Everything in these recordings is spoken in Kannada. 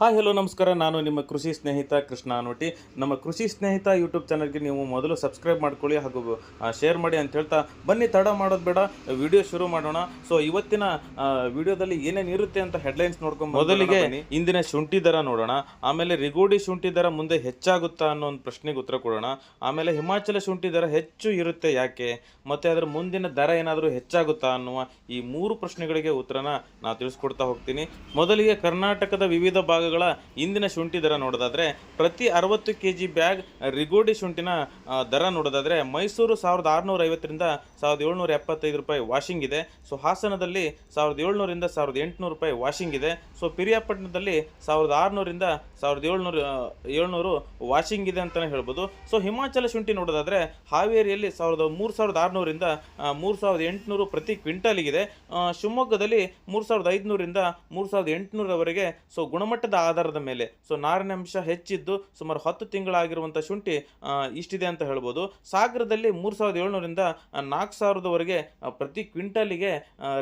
ಹಾಯ್ ಹಲೋ ನಮಸ್ಕಾರ. ನಾನು ನಿಮ್ಮ ಕೃಷಿ ಸ್ನೇಹಿತ ಕೃಷ್ಣ ನೋಟಿ ನಮ್ಮ ಕೃಷಿ ಸ್ನೇಹಿತ ಯೂಟ್ಯೂಬ್ ಚಾನಲ್ಗೆ ನೀವು ಮೊದಲು ಸಬ್ಸ್ಕ್ರೈಬ್ ಮಾಡ್ಕೊಳ್ಳಿ ಹಾಗೂ ಶೇರ್ ಮಾಡಿ ಅಂತ ಹೇಳ್ತಾ ಬನ್ನಿ. ತಡ ಮಾಡೋದು ಬೇಡ ವಿಡಿಯೋ ಶುರು ಮಾಡೋಣ. ಸೊ ಇವತ್ತಿನ ವಿಡಿಯೋದಲ್ಲಿ ಏನೇನು ಇರುತ್ತೆ ಅಂತ ಹೆಡ್ಲೈನ್ಸ್ ನೋಡ್ಕೊಂಡು ಮೊದಲಿಗೆ ಇಂದಿನ ಶುಂಠಿ ದರ ನೋಡೋಣ. ಆಮೇಲೆ ರಿಗೋಡಿ ಶುಂಠಿ ದರ ಮುಂದೆ ಹೆಚ್ಚಾಗುತ್ತಾ ಅನ್ನೋ ಒಂದು ಪ್ರಶ್ನೆಗೆ ಉತ್ತರ ಕೊಡೋಣ. ಆಮೇಲೆ ಹಿಮಾಚಲ ಶುಂಠಿ ದರ ಹೆಚ್ಚು ಇರುತ್ತೆ ಯಾಕೆ? ಮತ್ತು ಅದರ ಮುಂದಿನ ದರ ಏನಾದರೂ ಹೆಚ್ಚಾಗುತ್ತಾ ಅನ್ನುವ ಈ ಮೂರು ಪ್ರಶ್ನೆಗಳಿಗೆ ಉತ್ತರನ ನಾನು ತಿಳಿಸ್ಕೊಡ್ತಾ ಹೋಗ್ತೀನಿ. ಮೊದಲಿಗೆ ಕರ್ನಾಟಕದ ವಿವಿಧ ಭಾಗಗಳ ಇಂದಿನ ಶುಂಠಿ ದರ ನೋಡೋದಾದರೆ ಪ್ರತಿ ಅರವತ್ತು ಕೆ ಜಿ ಬ್ಯಾಗ್ ರಿಗೋಡಿ ಶುಂಠಿನ ದರ ನೋಡೋದಾದರೆ ಮೈಸೂರು ಸಾವಿರದ ಆರುನೂರ ಐವತ್ತರಿಂದ ಸಾವಿರದ ಏಳ್ನೂರ ಎಪ್ಪತ್ತೈದು ರೂಪಾಯಿ ವಾಷಿಂಗ್ ಇದೆ. ಸೊ, ಹಾಸನದಲ್ಲಿ ಸಾವಿರದ ಏಳ್ನೂರಿಂದ ಸಾವಿರದ ಎಂಟುನೂರು ರೂಪಾಯಿ ವಾಷಿಂಗ್ ಇದೆ. ಸೊ, ಪಿರಿಯಾಪಟ್ಟಣದಲ್ಲಿ ಸಾವಿರದ ಆರುನೂರಿಂದ ಸಾವಿರದ ಏಳ್ನೂರು ಏಳ್ನೂರು ವಾಷಿಂಗ್ ಇದೆ ಅಂತಲೇ ಹೇಳ್ಬೋದು. ಸೊ, ಹಿಮಾಚಲ ಶುಂಠಿ ನೋಡೋದಾದರೆ ಹಾವೇರಿಯಲ್ಲಿ ಸಾವಿರದ ಮೂರು ಸಾವಿರದ ಆರುನೂರಿಂದ ಮೂರು ಸಾವಿರದ ಎಂಟುನೂರು ಪ್ರತಿ ಕ್ವಿಂಟಾಲಿಗಿದೆ. ಶಿವಮೊಗ್ಗದಲ್ಲಿ ಮೂರು ಸಾವಿರದ ಐದುನೂರಿಂದ ಮೂರು ಸಾವಿರದ ಎಂಟುನೂರವರೆಗೆ, ಸೊ, ಗುಣಮಟ್ಟದ ಆಧಾರದ ಮೇಲೆ. ಸೊ ನಾರಿನ ಅಂಶ ಹೆಚ್ಚಿದ್ದು ಸುಮಾರು ಹತ್ತು ತಿಂಗಳಾಗಿರುವಂಥ ಶುಂಠಿ ಇಷ್ಟಿದೆ ಅಂತ ಹೇಳ್ಬೋದು. ಸಾಗರದಲ್ಲಿ ಮೂರು ಸಾವಿರದ ಏಳ್ನೂರಿಂದ ನಾಲ್ಕು ಸಾವಿರದವರೆಗೆ ಪ್ರತಿ ಕ್ವಿಂಟಲಿಗೆ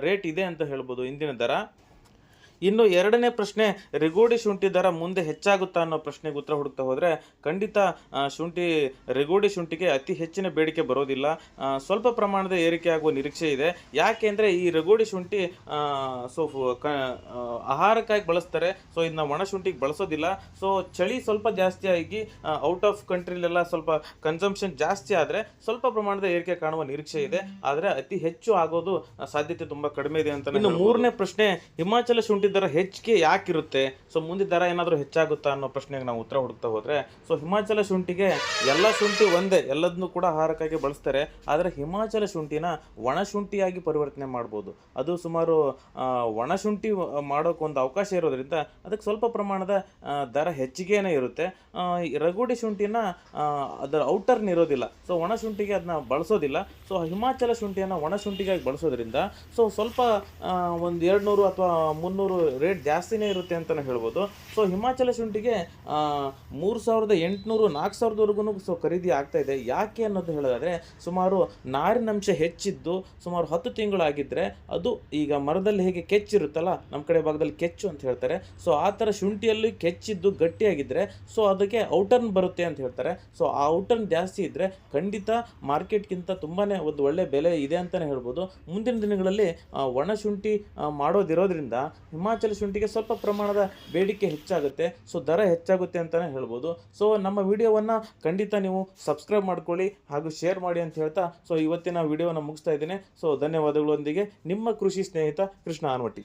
ರೇಟ್ ಇದೆ ಅಂತ ಹೇಳ್ಬೋದು ಇಂದಿನ ದರ. ಇನ್ನು ಎರಡನೇ ಪ್ರಶ್ನೆ ರೆಗೋಡಿ ಶುಂಠಿ ದರ ಮುಂದೆ ಹೆಚ್ಚಾಗುತ್ತಾ ಅನ್ನೋ ಪ್ರಶ್ನೆಗೆ ಉತ್ತರ ಹುಡುಕ್ತಾ ಹೋದರೆ ಖಂಡಿತ ಶುಂಠಿ ರೆಗೋಡಿ ಶುಂಠಿಗೆ ಅತಿ ಹೆಚ್ಚಿನ ಬೇಡಿಕೆ ಬರೋದಿಲ್ಲ. ಸ್ವಲ್ಪ ಪ್ರಮಾಣದ ಏರಿಕೆ ಆಗುವ ನಿರೀಕ್ಷೆ ಇದೆ. ಯಾಕೆ ಅಂದರೆ ಈ ರಗೋಡಿ ಶುಂಠಿ ಸೊ ಕ ಆಹಾರಕ್ಕಾಗಿ ಬಳಸ್ತಾರೆ. ಸೊ ಇದನ್ನ ಒಣ ಶುಂಠಿಗೆ ಬಳಸೋದಿಲ್ಲ. ಸೊ ಚಳಿ ಸ್ವಲ್ಪ ಜಾಸ್ತಿ ಆಗಿ ಔಟ್ ಆಫ್ ಕಂಟ್ರಿಲೆಲ್ಲ ಸ್ವಲ್ಪ ಕನ್ಸಂಪ್ಷನ್ ಜಾಸ್ತಿ ಆದರೆ ಸ್ವಲ್ಪ ಪ್ರಮಾಣದ ಏರಿಕೆ ಕಾಣುವ ನಿರೀಕ್ಷೆ ಇದೆ. ಆದರೆ ಅತಿ ಹೆಚ್ಚು ಆಗೋದು ಸಾಧ್ಯತೆ ತುಂಬ ಕಡಿಮೆ ಇದೆ ಅಂತ ಇನ್ನು ಮೂರನೇ ಪ್ರಶ್ನೆ ಹಿಮಾಚಲ ಶುಂಠಿ ದರ ಹೆಚ್ಚಿಗೆ ಯಾಕಿರುತ್ತೆ ಸೊ ಮುಂದೆ ದರ ಏನಾದರೂ ಹೆಚ್ಚಾಗುತ್ತಾ ಅನ್ನೋ ಪ್ರಶ್ನೆಗೆ ನಾವು ಉತ್ತರ ಹುಡುಕ್ತಾ ಹೋದರೆ ಸೊ ಹಿಮಾಚಲ ಶುಂಠಿಗೆ ಎಲ್ಲ ಶುಂಠಿ ಒಂದೇ ಎಲ್ಲದನ್ನು ಕೂಡ ಆಹಾರಕ್ಕಾಗಿ ಬಳಸ್ತಾರೆ. ಆದರೆ ಹಿಮಾಚಲ ಶುಂಠಿನ ಒಣ ಶುಂಠಿಯಾಗಿ ಪರಿವರ್ತನೆ ಮಾಡ್ಬೋದು. ಅದು ಸುಮಾರು ಒಣ ಶುಂಠಿ ಮಾಡೋಕೆ ಒಂದು ಅವಕಾಶ ಇರೋದ್ರಿಂದ ಅದಕ್ಕೆ ಸ್ವಲ್ಪ ಪ್ರಮಾಣದ ದರ ಹೆಚ್ಚಿಗೆನೇ ಇರುತ್ತೆ. ರಗೋಡಿ ಶುಂಠಿನ ಅದರ ಔಟರ್ನ ಇರೋದಿಲ್ಲ. ಸೊ ಒಣ ಶುಂಠಿಗೆ ಅದನ್ನ ಬಳಸೋದಿಲ್ಲ. ಸೊ ಹಿಮಾಚಲ ಶುಂಠಿಯನ್ನು ಒಣ ಶುಂಠಿಗಾಗಿ ಬಳಸೋದ್ರಿಂದ ಸೊ ಸ್ವಲ್ಪ ಒಂದು ಎರಡು ನೂರು ಅಥವಾ ಮುನ್ನೂರು ರೇಟ್ ಜಾಸ್ತಿನೇ ಇರುತ್ತೆ ಅಂತಲೇ ಹೇಳ್ಬೋದು. ಸೊ ಹಿಮಾಚಲ ಶುಂಠಿಗೆ ಮೂರು ಸಾವಿರದ ಎಂಟುನೂರು ನಾಲ್ಕು ಸಾವಿರದವರೆಗೂ ಸೊ ಖರೀದಿ ಆಗ್ತಾ ಇದೆ. ಯಾಕೆ ಅನ್ನೋದು ಹೇಳೋದಾದರೆ, ಸುಮಾರು ನಾರಿನಂಶ ಹೆಚ್ಚಿದ್ದು, ಸುಮಾರು ಹತ್ತು ತಿಂಗಳಾಗಿದ್ದರೆ ಅದು ಈಗ ಮರದಲ್ಲಿ ಹೇಗೆ ಕೆಚ್ಚಿರುತ್ತಲ್ಲ ನಮ್ಮ ಕಡೆ ಭಾಗದಲ್ಲಿ ಕೆಚ್ಚು ಅಂತ ಹೇಳ್ತಾರೆ. ಸೊ ಆ ಥರ ಶುಂಠಿಯಲ್ಲಿ ಕೆಚ್ಚಿದ್ದು ಗಟ್ಟಿಯಾಗಿದ್ದರೆ ಸೊ ಅದಕ್ಕೆ ಔಟರ್ನ್ ಬರುತ್ತೆ ಅಂತ ಹೇಳ್ತಾರೆ. ಸೊ ಆ ಔಟರ್ನ್ ಜಾಸ್ತಿ ಇದ್ದರೆ ಖಂಡಿತ ಮಾರ್ಕೆಟ್ಗಿಂತ ತುಂಬಾ ಒಂದು ಒಳ್ಳೆ ಬೆಲೆ ಇದೆ ಅಂತಲೇ ಹೇಳ್ಬೋದು. ಮುಂದಿನ ದಿನಗಳಲ್ಲಿ ಒಣ ಶುಂಠಿ ಮಾಡೋದಿರೋದ್ರಿಂದ ಮಾಡೋದಿರೋದ್ರಿಂದ ಹಿಮಾಚಲ ಶುಂಠಿಗೆ ಸ್ವಲ್ಪ ಪ್ರಮಾಣದ ಬೇಡಿಕೆ ಹೆಚ್ಚಾಗುತ್ತೆ. ಸೊ ದರ ಹೆಚ್ಚಾಗುತ್ತೆ ಅಂತಲೇ ಹೇಳ್ಬೋದು. ಸೊ ನಮ್ಮ ವಿಡಿಯೋವನ್ನು ಖಂಡಿತ ನೀವು ಸಬ್ಸ್ಕ್ರೈಬ್ ಮಾಡ್ಕೊಳ್ಳಿ ಹಾಗೂ ಶೇರ್ ಮಾಡಿ ಅಂತ ಹೇಳ್ತಾ ಸೊ ಇವತ್ತಿನ ವಿಡಿಯೋನ ಮುಗಿಸ್ತಾ ಇದ್ದೀನಿ. ಸೊ ಧನ್ಯವಾದಗಳೊಂದಿಗೆ ನಿಮ್ಮ ಕೃಷಿ ಸ್ನೇಹಿತ ಕೃಷ್ಣ ಆನ್ವಟ್ಟಿ.